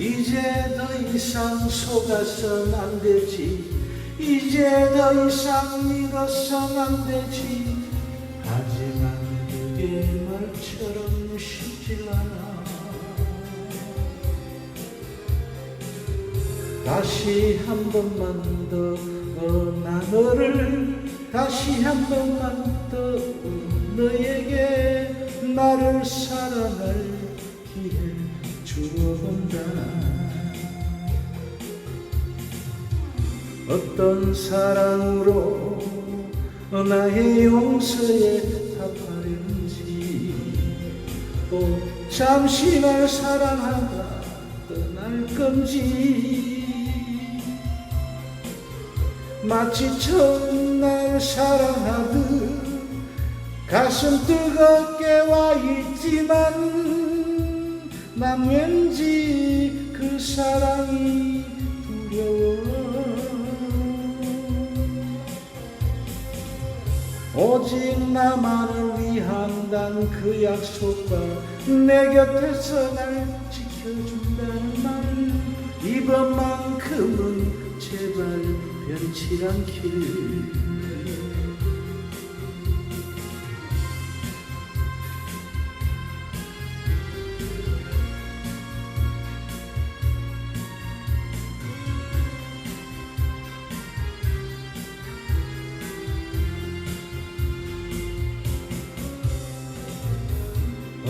이제 더 이상 속아선 안 되지. 이제 더 이상 믿어선 안 되지. 하지만 그게 말처럼 쉽질 않아. 다시 한 번만 더나 너를 다시 한 번만 더 너에게 나를 사랑할 기회 주어본다. 어떤 사랑으로 나의 용서에 답하려는지. 또 잠시 날 사랑하다 떠날 건지. 마치 처음 날 사랑하듯 가슴 뜨겁게 와 있지만 난 왠지 그 사랑이 두려워. 오직 나만을 위한 단 그 약속과 내 곁에서 날 지켜준다는 말 이번만큼은 제발 변치 않길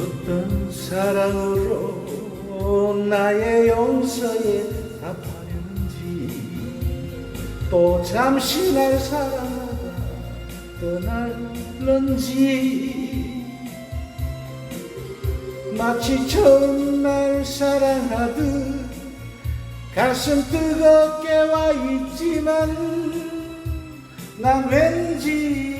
어떤 사랑으로 나의 용서에 답하는지 또 잠시 날 사랑하다 떠날런지 마치 처음 날 사랑하듯 가슴 뜨겁게 와 있지만 난 왠지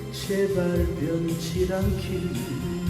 제발 변치 않길